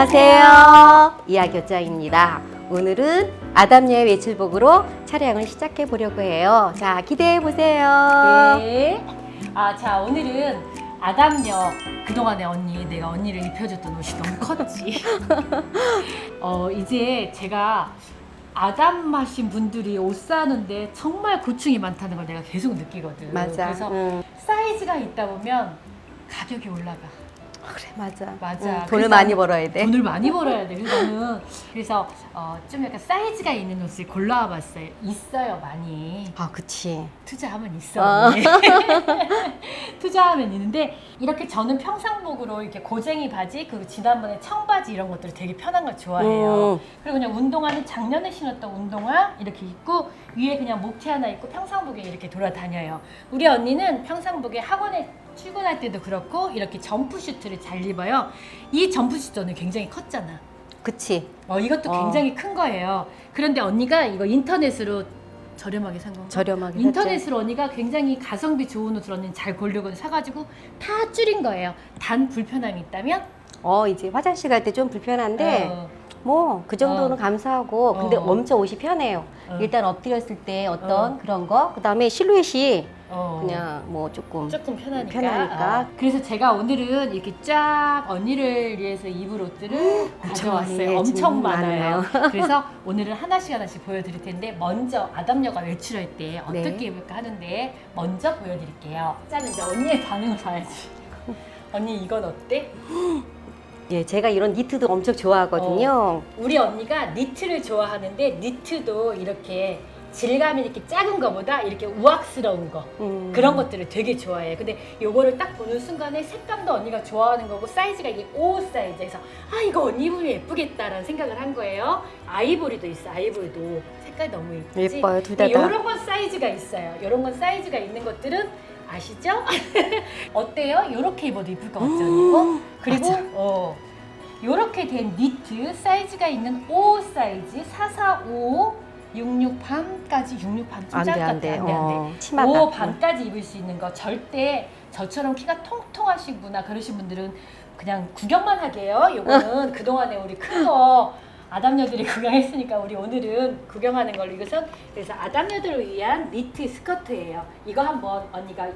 안녕하세요. 이하교자입니다. 오늘은 아담녀의 외출복으로 촬영을 시작해 보려고 해요. 자, 기대해 보세요. 네. 아, 자, 오늘은 아담녀. 그동안에 언니, 내가 언니를 입혀줬던 옷이 너무 컸지. 어, 이제 제가 아담하신 분들이 옷 사는데 정말 고충이 많다는 걸 내가 계속 느끼거든. 맞아. 그래서 응. 사이즈가 있다 보면 가격이 올라가. 그래, 맞아. 맞아. 응, 돈을 그래서 많이 벌어야 돼. 돈을 많이 벌어야 돼. 그래서 저는 그래서 어, 좀 약간 사이즈가 있는 옷을 골라와 봤어요. 있어요, 많이. 아, 그치. 투자하면 있어. 어. 투자하면 있는데 이렇게 저는 평상복으로 이렇게 고쟁이 바지 그리고 지난번에 청바지 이런 것들을 되게 편한 걸 좋아해요. 음. 그리고 그냥 운동화는 작년에 신었던 운동화 이렇게 입고 위에 그냥 목티 하나 입고 평상복에 이렇게 돌아다녀요. 우리 언니는 평상복에 학원에 출근할 때도 그렇고 이렇게 점프 슈트를 잘 입어요. 이 점프 슈트 는 굉장히 컸잖아. 그치. 어, 이것도 어. 굉장히 큰 거예요. 그런데 언니가 이거 인터넷으로 저렴하게 산 거. 저렴하게. 인터넷으로 언니가 굉장히 가성비 좋은 옷을 언니는 잘 고르고 사가지고 다 줄인 거예요. 단 불편함이 있다면 어, 이제 화장실 갈 때 좀 불편한데, 어, 뭐, 그 정도는 어. 감사하고, 근데 어. 엄청 옷이 편해요. 어. 일단 엎드렸을 때 어떤 어. 그런 거, 그 다음에 실루엣이 어. 그냥 뭐 조금. 조금 편하니까. 편하니까. 어. 그래서 제가 오늘은 이렇게 쫙 언니를 위해서 입을 옷들을 가져왔어요. 많네, 엄청 지금 많아요. 그래서 오늘은 하나씩 하나씩 보여드릴 텐데 먼저 아담녀가 외출할 때 어떻게 네. 입을까 하는데 먼저 보여드릴게요. 짠 이제 언니의 반응을 봐야지. 언니 이건 어때? 예, 제가 이런 니트도 엄청 좋아하거든요. 우리 언니가 니트를 좋아하는데 니트도 이렇게 질감이 이렇게 작은 거보다 이렇게 우악스러운 거 음. 그런 것들을 되게 좋아해. 근데 요거를 딱 보는 순간에 색감도 언니가 좋아하는 거고 사이즈가 이게 O 사이즈에서 아 이거 언니 입으면 예쁘겠다라는 생각을 한 거예요. 아이보리도 있어. 아이보리도 색깔 너무 예쁘지. 예뻐요, 둘 다. 다. 이런 건 사이즈가 있어요. 이런 건 사이즈가 있는 것들은 아시죠? 어때요? 이렇게 입어도 이쁠 것 같죠? 이거? 그리고 맞아. 어 요렇게 된 니트 사이즈가 있는 O 사이즈 445 66 반까지 66 반좀 안 돼, 짧을 것안 돼. 안 돼, 안 돼. 어, 치마다. 5 반까지 입을 수 있는 거 절대 저처럼 키가 통통하신 분나 그러신 분들은 그냥 구경만 하게요. 요거는 그동안에 우리 큰 거 아담녀들이 구경했으니까 우리 오늘은 구경하는 걸로 이것은 그래서 아담녀들을 위한 니트 스커트예요. 이거 한번 언니가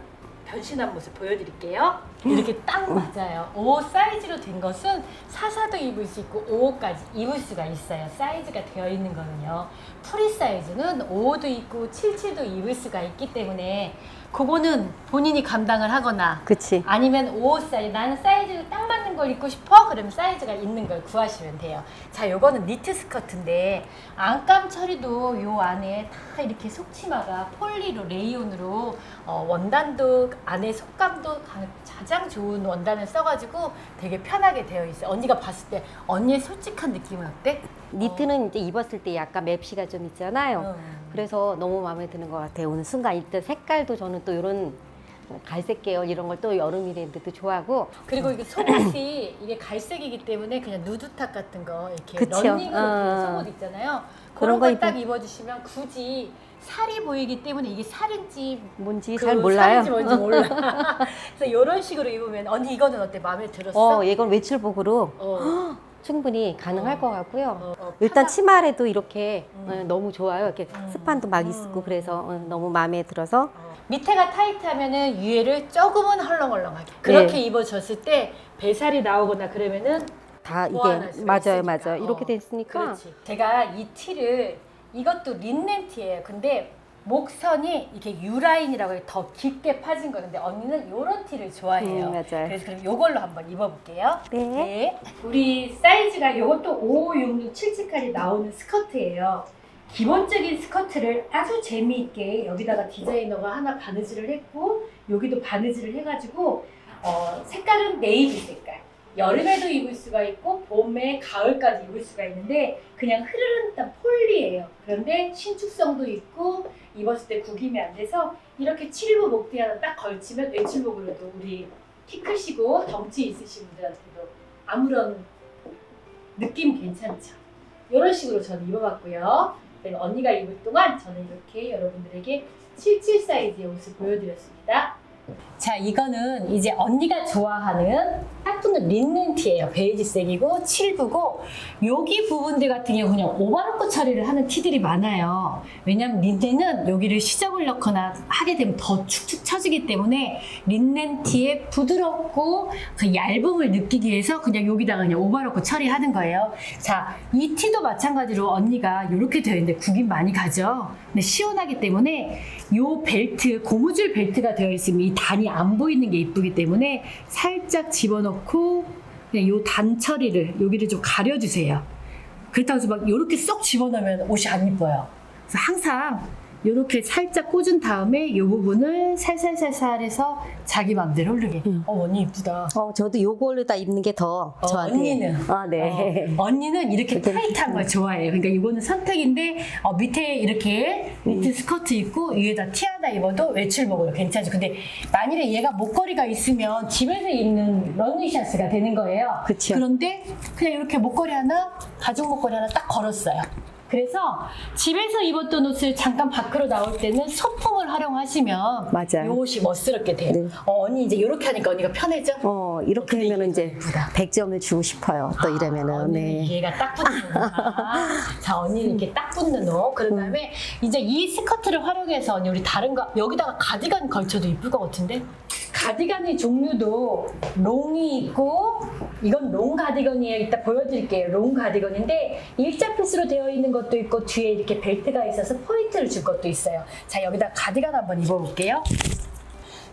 변신한 모습 보여드릴게요. 이렇게 딱 맞아요. 5 사이즈로 된 것은 사사도 입을 수 있고 5호까지 입을 수가 있어요. 사이즈가 되어 있는 거는요. 프리 사이즈는 5호도 있고 77도 입을 수가 있기 때문에 그거는 본인이 감당을 하거나 그치. 아니면 5호 사이즈 나는 사이즈가 딱 맞는 걸 입고 싶어? 그러면 사이즈가 있는 걸 구하시면 돼요. 자, 요거는 니트 스커트인데 안감 처리도 요 안에 다 이렇게 속치마가 폴리로 레이온으로 어, 원단도 안에 속감도 가- 가장 좋은 원단을 써가지고 되게 편하게 되어 있어요. 언니가 봤을 때 언니의 솔직한 느낌은 어때? 니트는 이제 입었을 때 약간 맵시가 좀 있잖아요. 음. 그래서 너무 마음에 드는 것 같아요. 오늘 순간 일단 색깔도 저는 또 이런 갈색 계열 이런 걸 또 여름이랬는데 또 좋아하고 그리고 이게 속옷이 이게 갈색이기 때문에 그냥 누드탑 같은 거 이렇게 그쵸. 런닝으로 어. 속옷 있잖아요. 그런 그런 거 걸딱 입으- 입어주시면 굳이 살이 보이기 때문에 이게 살인지 뭔지 그 잘 몰라요. 살인지 뭔지 몰라. 그래서 이런 식으로 입으면 언니 이거는 어때? 마음에 들었어? 어, 이건 외출복으로 어. 충분히 가능할 어. 것 같고요. 어, 어, 일단 치마에도 이렇게 음. 어, 너무 좋아요. 이렇게 음. 스판도 막 음. 있고 그래서 어, 너무 마음에 들어서 어. 밑에가 타이트하면은 위에를 조금은 헐렁헐렁하게 그렇게 입어줬을 때 배살이 나오거나 그러면은 다 보완할 이게 수가 맞아요, 있으니까. 맞아요. 이렇게 어, 됐으니까 그렇지. 제가 이 티를 이것도 린넨 티예요. 근데 목선이 이렇게 유라인이라고 해서 더 깊게 파진 거는데 언니는 이런 티를 좋아해요. 음, 맞아요. 그래서 그럼 이걸로 한번 입어볼게요. 네. 우리 사이즈가 이것도 5, 6, 6, 7, 7까지 나오는 스커트예요. 기본적인 스커트를 아주 재미있게 여기다가 디자이너가 하나 바느질을 했고 여기도 바느질을 해가지고 어, 색깔은 네이비 색깔. 여름에도 입을 수가 있고 봄에 가을까지 입을 수가 있는데 그냥 흐르는 폴리예요. 그런데 신축성도 있고 입었을 때 구김이 안 돼서 이렇게 칠부 목뒤 하나 딱 걸치면 외출복으로도 우리 키 크시고 덩치 있으신 분들한테도 아무런 느낌 괜찮죠? 이런 식으로 저는 입어봤고요. 언니가 입을 동안 저는 이렇게 여러분들에게 77 사이즈의 옷을 보여드렸습니다. 자, 이거는 이제 언니가 좋아하는 붙는 린넨 티예요. 베이지색이고 칠부고 여기 부분들 같은 경우 그냥 오바로크 처리를 하는 티들이 많아요. 왜냐면 린넨은 여기를 시접을 넣거나 하게 되면 더 축축 처지기 때문에 린넨 티의 부드럽고 그 얇음을 느끼기 위해서 그냥 여기다가 그냥 오바로크 처리하는 거예요. 자, 이 티도 마찬가지로 언니가 이렇게 되어 있는데 구김 많이 가죠. 근데 시원하기 때문에 요 벨트, 고무줄 벨트가 되어 있으면 이 단이 안 보이는 게 이쁘기 때문에 살짝 집어넣고 그냥 요 단 처리를 여기를 좀 가려주세요. 그렇다고 해서 막 이렇게 쏙 집어넣으면 옷이 안 이뻐요. 그래서 항상 이렇게 살짝 꽂은 다음에 이 부분을 살살살살 해서 자기 마음대로 흐르게. 음. 어, 언니 이쁘다. 어, 저도 요걸로 다 입는 게 더 어, 저한테. 언니는? 아, 네. 어, 언니는 이렇게 타이트한 걸 좋아해요. 그러니까 이거는 선택인데 어, 밑에 이렇게 니트 스커트 입고 위에다 티 하나 입어도 외출복으로 괜찮죠. 근데 만일에 얘가 목걸이가 있으면 집에서 입는 런닝샷스가 되는 거예요. 그쵸. 그런데 그냥 이렇게 목걸이 하나, 가죽 목걸이 하나 딱 걸었어요. 그래서 집에서 입었던 옷을 잠깐 밖으로 나올 때는 소품을 활용하시면 맞아요. 이 옷이 멋스럽게 돼요. 네. 어, 언니 이제 이렇게 하니까 언니가 편해져? 어, 이렇게 하면은 이제 예쁘다. 100점을 주고 싶어요. 또 이러면은. 언니는 네. 얘가 딱 붙는구나. 자, 언니는 이렇게 딱 붙는 옷. 그런 다음에 이제 이 스커트를 활용해서 언니 우리 다른 거 여기다가 가디건 걸쳐도 이쁠 것 같은데? 가디건의 종류도 롱이 있고 이건 롱 가디건이에요. 이따 보여드릴게요. 롱 가디건인데 일자 핏으로 되어 있는 것도 있고 뒤에 이렇게 벨트가 있어서 포인트를 줄 것도 있어요. 자, 여기다 가디건 한번 입어볼게요.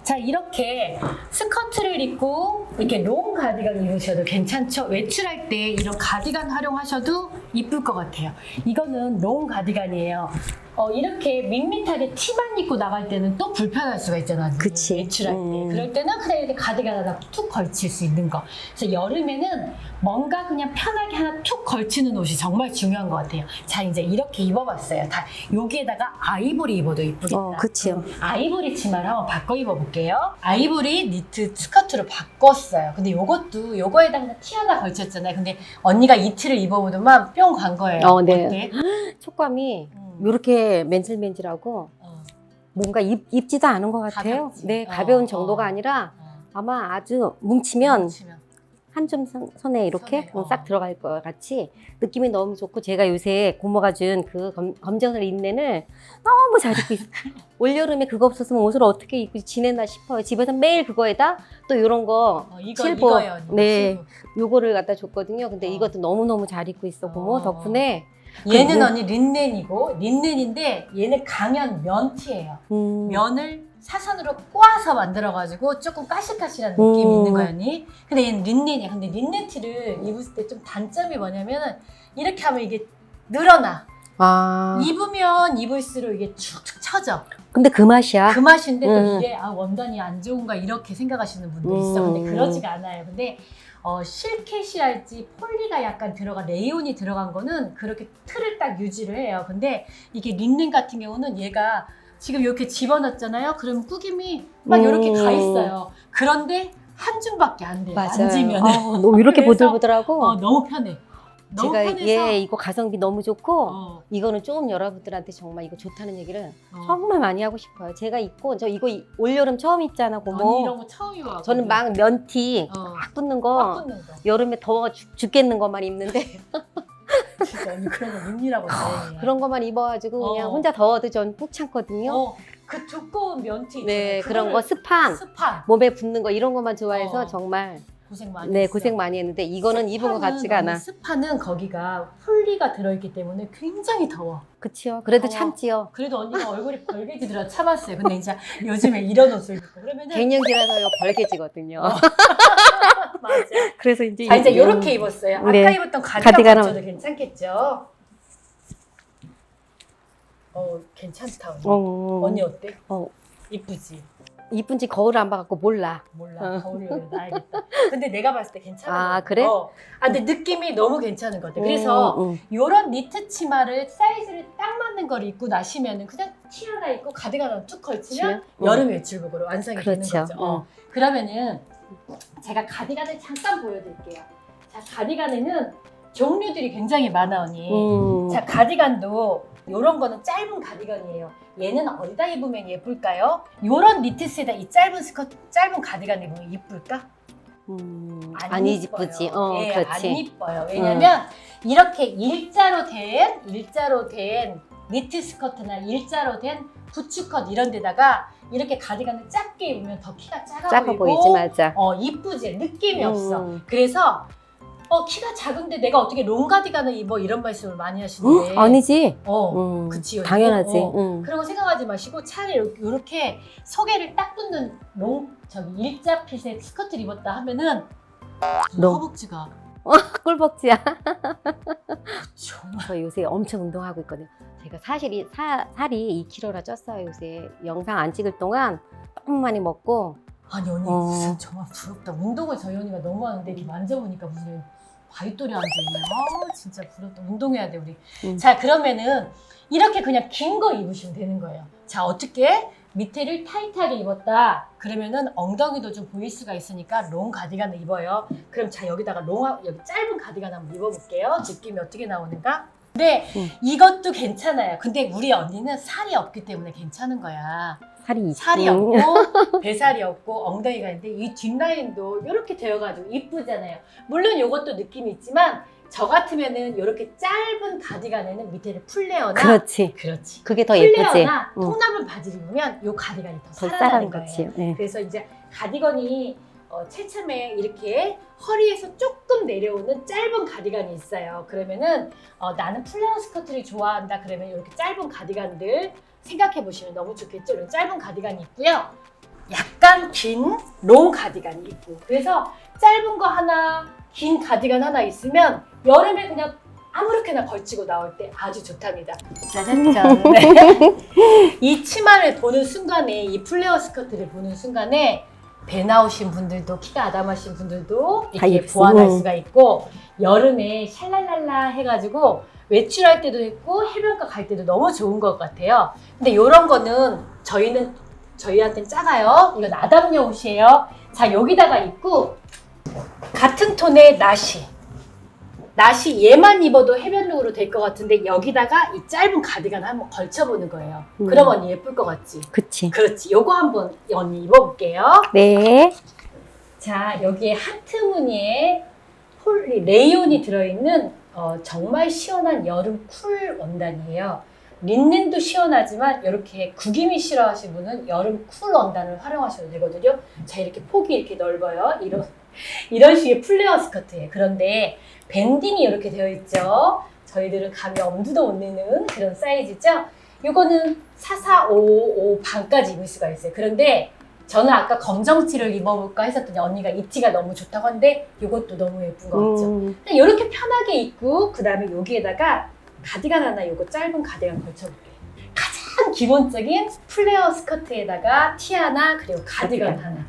자 이렇게 스커트를 입고 이렇게 롱 가디건 입으셔도 괜찮죠? 외출할 때 이런 가디건 활용하셔도 이쁠 것 같아요. 이거는 롱 가디건이에요. 어, 이렇게 밋밋하게 티만 입고 나갈 때는 또 불편할 수가 있잖아요. 그치. 외출할 때. 음. 그럴 때는 그냥 이렇게 가디건 하나 툭 걸칠 수 있는 거. 그래서 여름에는 뭔가 그냥 편하게 하나 툭 걸치는 옷이 정말 중요한 것 같아요. 자 이제 이렇게 입어봤어요. 다 여기에다가 아이보리 입어도 이쁘겠다. 어, 그치요. 아이보리 치마를 한번 바꿔 입어볼게요. 아이보리 니트 스커트로 바꿨어요. 근데 요것도 요거에다가 티 하나 걸쳤잖아요. 근데 언니가 이 티를 입어보더만 뿅 간 거예요. 어, 네. 어때? 촉감이 음. 이렇게 맨질맨질하고 어, 뭔가 입, 입지도 않은 것 같아요. 가볍지. 네, 어, 가벼운 어. 정도가 아니라 어. 아마 아주 뭉치면 치면. 한점 선에 이렇게 선에, 어. 싹 들어갈 것 같이 느낌이 너무 좋고 제가 요새 고모가 준 그 검정색 린넨을 너무 잘 입고 있어요. 올여름에 그거 없었으면 옷을 어떻게 입고 지내나 싶어요. 집에서 매일 그거에다 또 이런 거 어, 이거 실버. 언니. 네. 실버. 요거를 갖다 줬거든요. 근데 어. 이것도 너무너무 잘 입고 있어 고모 어. 덕분에 얘는 그 언니 린넨이고 린넨인데 얘는 강연 면티예요. 음, 면을 사선으로 꼬아서 만들어가지고 조금 까실까실한 느낌이 음. 있는 거야, 언니. 근데 얘는 린넨이야. 근데 린넨 티를 입을 때 좀 단점이 뭐냐면은 이렇게 하면 이게 늘어나. 아 입으면 입을수록 이게 축축 처져. 근데 그 맛이야. 그 맛인데 또 음. 이게 아 원단이 안 좋은가 이렇게 생각하시는 분들 있어. 근데 음. 그러지가 않아요. 근데 어, 실켓이랄지 폴리가 약간 들어간 레이온이 들어간 거는 그렇게 틀을 딱 유지를 해요. 근데 이게 린넨 같은 경우는 얘가 지금 이렇게 집어넣었잖아요. 그럼 꾸김이 막 음. 이렇게 가 있어요. 그런데 한 줌밖에 안 돼요. 맞아요. 앉으면 아, 너무 이렇게 그래서, 보들보들하고 어, 너무 편해. 너무 제가 편해서 얘 이거 가성비 너무 좋고 어, 이거는 조금 여러분들한테 정말 이거 좋다는 얘기를 어. 정말 많이 하고 싶어요. 제가 입고 저 이거 이- 올여름 처음 입잖아 언니 고모. 이런 거 처음 입어. 저는 막 면티 어, 막 붙는 꽉거 붙는 거. 여름에 더워 죽, 죽겠는 것만 입는데 진짜 언니 그런 거 입니라고 다행이야. 그런 것만 입어가지고 그냥 어. 혼자 더워도 전 꾹 참거든요. 어, 그 두꺼운 면티 네 있잖아요. 그런 거 그거를 스판 스판 몸에 붙는 거 이런 것만 좋아해서 어. 정말 고생 많이 네 했어. 고생 많이 했는데 이거는 입은 거 스판은 같지가 않아. 스판은 거기가 폴리가 들어있기 때문에 굉장히 더워. 그치요. 그래도 더워. 참지요. 그래도 언니가 얼굴이 벌개지더라 참았어요. 근데 이제 요즘에 이런 옷을 입고 그러면은 갱년기라서요 벌개지거든요. 어. 맞아. 그래서 이제 자 이제 이- 이렇게 입었어요. 아까 네. 입었던 가디건 가디건은- 맞춰도 괜찮겠죠? 어 괜찮다 언니. 어, 언니 어때? 어. 이쁘지? 이쁜지 거울 안 봐갖고 몰라. 몰라 어. 거울을 놔야겠다. 근데 내가 봤을 때 괜찮아. 아, 그래? 어. 아 근데 느낌이 너무 괜찮은 것 같아. 그래서 음, 음. 요런 니트 치마를 사이즈를 딱 맞는 걸 입고 나시면은 그냥 티 하나 입고 가디건 하나 툭 걸치면 음. 여름 외출복으로 완성이 그렇죠. 되는 거죠. 어. 그러면은 제가 가디건을 잠깐 보여드릴게요. 자 가디건에는 종류들이 굉장히 많아 언니. 음. 자 가디건도 요런 거는 짧은 가디건이에요. 얘는 어디다 입으면 예쁠까요? 요런 니트스에다 이 짧은 스커트, 짧은 가디건 입으면 이쁠까? 음, 안, 안. 이쁘지. 어, 예, 그렇지. 안 이뻐요. 왜냐면 이렇게 일자로 된 일자로 된 니트 스커트나 일자로 된 부츠컷 이런 데다가 이렇게 가디건을 작게 입으면 더 키가 작아, 작아 보이고 보이지 맞아. 어 이쁘지 느낌이 없어. 음. 그래서 어 키가 작은데 내가 어떻게 롱 가디건을 입어 이런 말씀을 많이 하시는데 응? 아니지. 어 음, 그치. 당연하지. 어. 응. 그런 거 생각하지 마시고 차라리 이렇게 속에를 딱 붙는 롱 저기 일자 핏의 스커트를 입었다 하면은 롱. 허벅지가 꿀벅지야. 정말 저 요새 엄청 운동하고 있거든요. 제가 사실이 사, 살이 2kg나 쪘어요 요새. 영상 안 찍을 동안 너무 많이 먹고 아니 언니 어. 무슨 정말 부럽다 운동을 저희 언니가 너무 하는데 이렇게 만져보니까 무슨 바위돌이 앉아있네 아 진짜 부럽다. 운동해야 돼 우리. 음. 자 그러면은 이렇게 그냥 긴 거 입으시면 되는 거예요. 자 어떻게? 밑에를 타이트하게 입었다. 그러면은 엉덩이도 좀 보일 수가 있으니까 롱 가디건을 입어요. 그럼 자 여기다가 롱 여기 짧은 가디건 한번 입어볼게요. 느낌이 어떻게 나오는가? 근데 음. 이것도 괜찮아요. 근데 우리 언니는 살이 없기 때문에 괜찮은 거야 살이 있고. 살이 없고 배살이 없고 엉덩이가 있는데 이 뒷라인도 이렇게 되어가지고 이쁘잖아요. 물론 이것도 느낌이 있지만 저 같으면은 이렇게 짧은 가디건에는 밑에를 풀레어나 그렇지. 그렇지. 그게 더 예쁘지. 풀레어나 응. 통나무 바지를 입으면 이 가디건이 더, 더 살아나는 거예요. 네. 그래서 이제 가디건이 어, 채참에 이렇게 허리에서 조금 내려오는 짧은 가디건이 있어요. 그러면은 어, 나는 플레어 스커트를 좋아한다. 그러면 이렇게 짧은 가디건들 생각해 보시면 너무 좋겠죠. 이런 짧은 가디건이 있고요. 약간 긴 롱 가디건이 있고. 그래서 짧은 거 하나, 긴 가디건 하나 있으면 여름에 그냥 아무렇게나 걸치고 나올 때 아주 좋답니다. 짜잔짠. 네. 이 치마를 보는 순간에 이 플레어 스커트를 보는 순간에 배 나오신 분들도 키가 아담하신 분들도 다 이렇게. 보완할 음. 수가 있고 여름에 샬랄랄라 해가지고 외출할 때도 했고 해변가 갈 때도 너무 좋은 것 같아요. 근데 이런 거는 저희는 저희한테는 작아요. 이건 아담용 옷이에요. 자 여기다가 입고 같은 톤의 나시 나시 얘만 입어도 해변룩으로 될 것 같은데 여기다가 이 짧은 가디건 한번 걸쳐보는 거예요. 음. 그럼 언니 예쁠 것 같지? 그치. 그렇지. 요거 한번 언니 입어볼게요. 네. 자 여기에 하트 무늬에 폴리 레이온이 들어있는 어, 정말 시원한 여름 쿨 원단이에요. 린넨도 시원하지만 이렇게 구김이 싫어하시는 분은 여름 쿨 원단을 활용하셔도 되거든요. 자 이렇게 폭이 이렇게 넓어요. 이런 이런 식의 플레어 스커트예요. 그런데 밴딩이 이렇게 되어 있죠. 저희들은 감이 엄두도 못 내는 그런 사이즈죠. 이거는 4455 반까지 입을 수가 있어요. 그런데 저는 아까 검정 티를 입어볼까 했었더니 언니가 이 티가 너무 좋다고 하는데 이것도 너무 예쁜 것 같죠. 음, 이렇게 편하게 입고 그 다음에 여기에다가 가디건 하나 요거 짧은 가디건 걸쳐볼게요. 가장 기본적인 플레어 스커트에다가 티 하나 그리고 가디건 하나.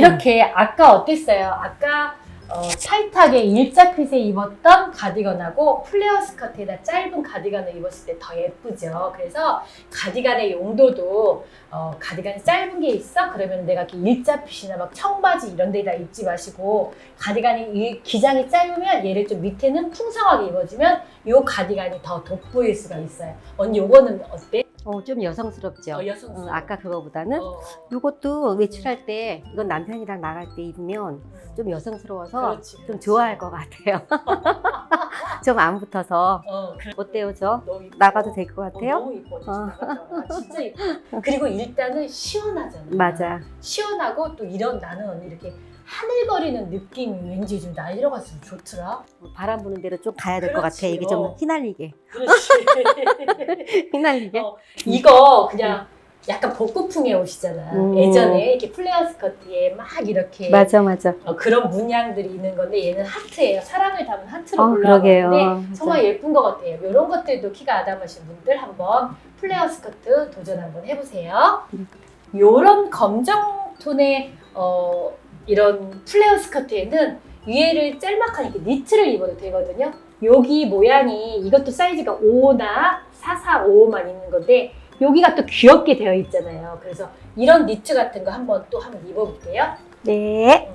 이렇게 아까 어땠어요? 아까 어, 타이트하게 일자 핏에 입었던 가디건하고 플레어 스커트에다 짧은 가디건을 입었을 때 더 예쁘죠. 그래서 가디건의 용도도 어, 가디건이 짧은 게 있어? 그러면 내가 일자 핏이나 막 청바지 이런 데다 입지 마시고 가디건이 이 기장이 짧으면 얘를 좀 밑에는 풍성하게 입어주면 이 가디건이 더 돋보일 수가 있어요. 언니 요거는 어때? 어, 좀 여성스럽죠. 어, 여성스러워. 어, 아까 그거보다는 어, 이것도 외출할 때 이건 남편이랑 나갈 때 입으면 좀 여성스러워서 그렇지, 좀 그렇지. 좋아할 것 같아요. 좀 안 붙어서 어, 그래. 어때요, 저? 너무 이뻐. 나가도 될 것 어, 같아요? 너무 이뻐. 진짜. 어. 아, 진짜 이뻐. 그리고 일단은 시원하잖아. 맞아. 시원하고 또 이런 나는 이렇게 하늘거리는 느낌이 왠지 좀 날려 갔으면 좋더라. 바람 부는 대로 좀 가야 될 것 같아. 그렇지, 이게 좀 어. 휘날리게. 그렇지. 휘날리게. 어, 이거 그냥 약간 복고풍의 옷이잖아. 음. 예전에 이렇게 플레어 스커트에 막 이렇게 맞아, 맞아. 어, 그런 문양들이 있는 건데 얘는 하트예요. 사랑을 담은 하트로 어, 그러게요. 정말 예쁜 것 같아요. 이런 것들도 키가 아담하신 분들 한번 플레어 스커트 도전 한번 해보세요. 음. 이런 검정 톤의 어, 이런 플레어 스커트에는 위에를 짤막한 이렇게 니트를 입어도 되거든요. 여기 모양이 이것도 사이즈가 5나 4455만 있는 건데 여기가 또 귀엽게 되어 있잖아요. 그래서 이런 니트 같은 거 한번 또 한번 입어볼게요. 네.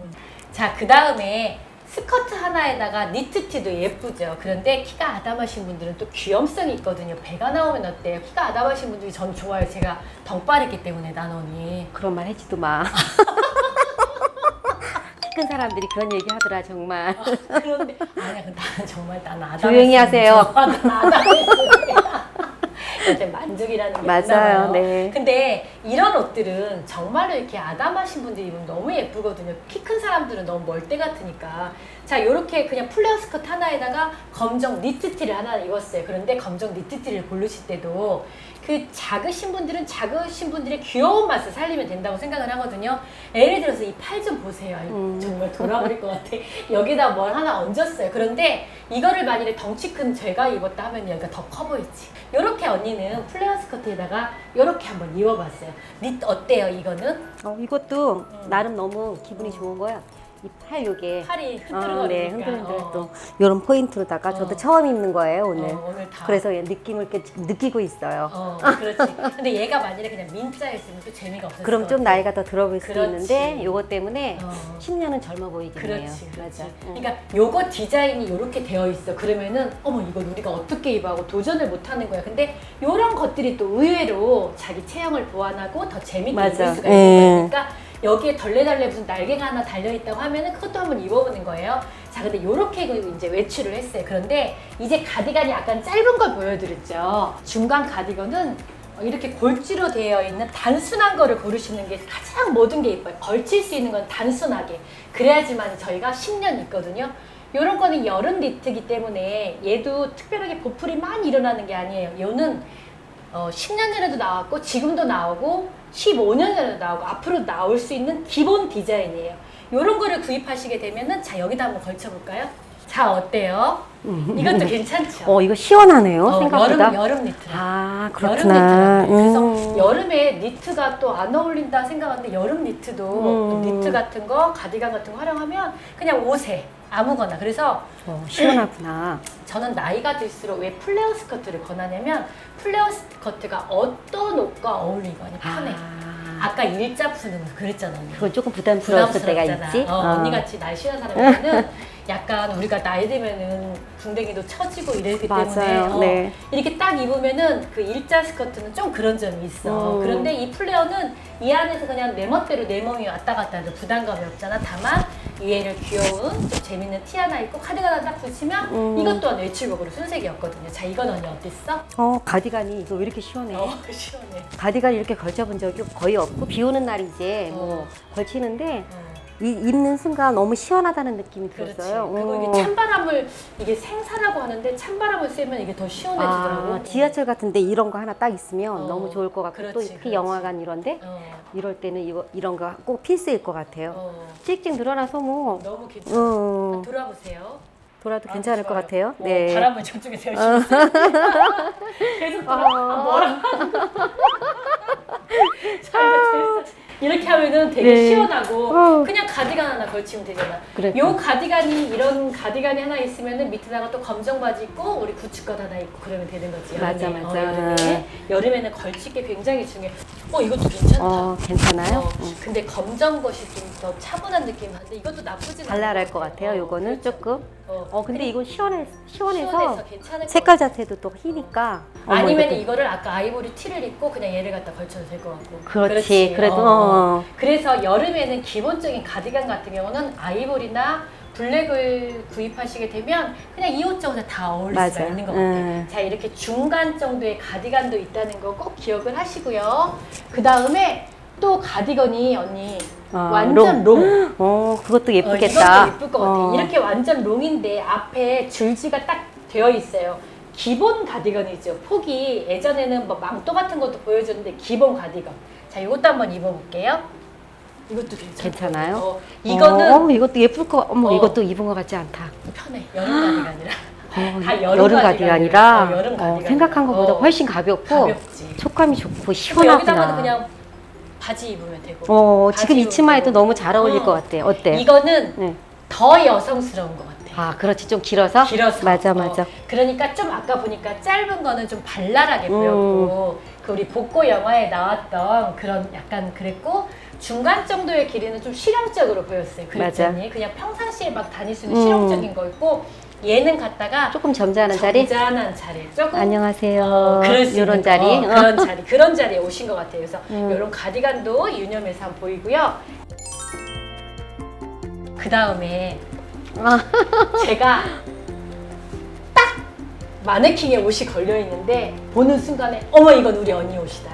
자, 그 다음에 스커트 하나에다가 니트티도 예쁘죠. 그런데 키가 아담하신 분들은 또 귀염성이 있거든요. 배가 나오면 어때요? 키가 아담하신 분들이 전 좋아요. 제가 덩빠르기 때문에 나눠니. 그런 말 하지도 마. 키큰 사람들이 그런 얘기 하더라 정말. 그런데 아니야, 근데 나는 정말 난 아담. 조용히 하세요. 난 아담. 만족이라는 게 맞아요. 있나봐요. 네. 근데 이런 옷들은 정말로 이렇게 아담하신 분들이 입으면 너무 예쁘거든요. 키 큰 사람들은 너무 멀대 같으니까. 자, 이렇게 그냥 플레어 스커트 하나에다가 검정 니트티를 하나 입었어요. 그런데 검정 니트티를 고르실 때도 그 작으신 분들은 작으신 분들의 귀여운 맛을 살리면 된다고 생각을 하거든요. 예를 들어서 이 팔 좀 보세요. 음. 정말 돌아버릴 것 같아. 여기다 뭘 하나 얹었어요. 그런데 이거를 만일에 덩치 큰 제가 입었다 하면 여기가 더 커 보이지. 이렇게 언니는 플레어 스커트에다가 이렇게 한번 입어봤어요. 니 어때요, 이거는? 어, 이것도 음. 나름 너무 기분이 좋은 거야. 이팔 요게. 팔이 어, 흔들거리니까. 네, 흔들흔들 어. 또 이런 포인트로다가 저도 어. 처음 입는 거예요 오늘. 어, 오늘 다. 그래서 얘 느낌을 이렇게 느끼고 있어요. 어, 그렇지. 근데 얘가 만일에 그냥 민자였으면 또 재미가 없었을 그럼 것 좀. 나이가 더 들어 보일 수도 그렇지. 있는데 요거 때문에 어. 10년은 젊어 보이긴 해요. 그렇지, 그렇지. 맞아. 응. 그러니까 요거 디자인이 이렇게 되어 있어. 그러면은 어머 이거 우리가 어떻게 입어하고 도전을 못 하는 거야. 근데 요런 것들이 또 의외로 자기 체형을 보완하고 더 재밌게 맞아. 입을 수가 예. 있는 거니까 여기에 덜레덜레 무슨 날개가 하나 달려 있다고 하면은 그것도 한번 입어보는 거예요. 자, 근데 요렇게 그 이제 외출을 했어요. 그런데 이제 가디건이 약간 짧은 걸 보여드렸죠. 중간 가디건은 이렇게 골지로 되어 있는 단순한 거를 고르시는 게 가장 모든 게 예뻐요. 걸칠 수 있는 건 단순하게. 그래야지만 저희가 10년 있거든요. 요런 거는 여름 니트기 때문에 얘도 특별하게 보풀이 많이 일어나는 게 아니에요. 요는 어, 10년 전에도 나왔고 지금도 나오고 15년 전에도 나오고 앞으로 나올 수 있는 기본 디자인이에요. 요런 거를 구입하시게 되면은 자 여기다 한번 걸쳐볼까요? 자 어때요? 이것도 괜찮죠? 어 이거 시원하네요 어, 생각보다. 여름 여름 니트. 아 여름 그렇구나. 니트라고. 그래서 음. 여름에 니트가 또 안 어울린다 생각하는데 여름 니트도 음. 니트 같은 거 가디건 같은 거 활용하면 그냥 옷에 아무거나 그래서 어, 시원하구나. 저는 나이가 들수록 왜 플레어 스커트를 권하냐면 플레어 스커트가 어떤 옷과 어울리고 하니 편해. 아, 아까 일자 푸는 거 그랬잖아. 언니. 그건 조금 부담스러웠을 때가 부담스럽잖아. 있지. 어, 어. 언니 같이 날씬한 사람이면은 약간 우리가 나이 들면은 궁뎅이도 처지고 이랬기 때문에 맞아요. 어, 네. 이렇게 딱 입으면은 그 일자 스커트는 좀 그런 점이 있어. 음. 그런데 이 플레어는 이 안에서 그냥 내 멋대로 내 몸이 왔다 갔다 해도 부담감이 없잖아. 다만 얘를 귀여운 좀 재밌는 티 하나 입고 카디건 하나 딱 붙이면 음. 이것 또한 외출복으로 순색이었거든요. 자 이건 언니 어땠어? 어 가디건이 이거 왜 이렇게 시원해? 어 시원해. 가디건 이렇게 걸쳐본 적이 거의 없고 비 오는 날 이제 뭐 어. 걸치는데 어. 이, 입는 순간 너무 시원하다는 느낌이 그렇지. 들었어요. 그리고 어. 이게 찬바람을 이게 생사라고 하는데 찬바람을 쐬면 이게 더 시원해지더라고. 아, 지하철 같은데 이런 거 하나 딱 있으면 어, 너무 좋을 것 같고 또 그렇지, 특히 그렇지. 영화관 이런데 어, 이럴 때는 이거 이런 거 꼭 필수일 것 같아요. 어, 찍찍 늘어나서 뭐 너무 괜찮아. 어, 돌아보세요. 돌아도 아, 괜찮을 것 좋아요. 같아요. 어, 네. 바람을 저쪽에 세우시면 계속 돌아. 아, 뭐라? 자, 이거 됐어. 이렇게 하면은 되게 네. 시원하고 어. 그냥 가디건 하나 걸치면 되잖아. 그래. 요 가디건이 이런 가디건이 하나 있으면은 밑에다가 또 검정 바지 입고 우리 부츠컷 하나 입고 그러면 되는 거지. 맞아, 여름에. 맞아. 어, 여름에. 여름에는 걸치기 굉장히 중요해. 어 이것도 괜찮다. 어, 괜찮아요? 어, 응. 근데 검정 것이 좀 더 차분한 느낌 한데 이것도 나쁘진 발랄할 것것 같아요. 요거는 그렇죠. 조금. 어, 어, 근데 이건 시원해, 시원해서 시원해서 색깔 것 자체도 또 희니까. 같아. 아니면 이것도- 이거 를 아까 아이보리 티를 입고 그냥 얘를 갖다 걸쳐도 될 것 같고 그렇지. 그래도 어. 어. 그래서 여름에는 기본적인 가디건 같은 경우는 아이보리나 블랙을 구입하시게 되면 그냥 이옷 정도 다 어울릴 수가 맞아. 있는 것 같아요. 음. 자 이렇게 중간 정도의 가디건도 있다는 거 꼭 기억을 하시고요. 그 다음에 또 가디건이 언니 어, 완전 롱. 어, 그것도 어, 예쁘겠다. 이것도 예쁠 것 같아. 어. 이렇게 완전 롱인데 앞에 줄지가 딱 되어 있어요. 기본 가디건이죠. 폭이 예전에는 뭐 망토 같은 것도 보여줬는데 기본 가디건. 자, 이것도 한번 입어볼게요. 이것도 괜찮아. 괜찮아요? 어, 이거는 어, 이것도 예쁠 거. 어머, 어. 이것도 입은 것 같지 않다. 편해. 여름 가디건이라. 어, 다 여름, 여름 가디건이라 가디건이에요. 여름 어, 가디건. 생각한 것보다 어. 훨씬 가볍고 가볍지. 촉감이 좋고 시원하구나. 그냥 바지 입으면 되고. 어, 지금 이 치마에도. 너무 잘 어울릴 어. 것 같아. 어때? 이거는 네. 더 여성스러운 것 같아. 아, 그렇지. 좀 길어서? 길어서. 맞아, 어, 맞아. 그러니까 좀 아까 보니까 짧은 거는 좀 발랄하게 음. 보였고 그 우리 복고 영화에 나왔던 그런 약간 그랬고 중간 정도의 길이는 좀 실용적으로 보였어요. 그랬더니 그냥 평상시에 막 다닐 수 있는 음. 실용적인 거 있고 얘는 갖다가 조금 점잖은 자리? 점잖은 자리 조금 안녕하세요. 어, 그럴 수 있는 자리. 거, 어, 그런 자리 그런 자리에 오신 것 같아요. 그래서 음. 이런 가디건도 유념해서 한번 보이고요. 그 다음에 아. 제가 딱 마네킹에 옷이 걸려 있는데 보는 순간에 어머 이건 우리 언니 옷이다.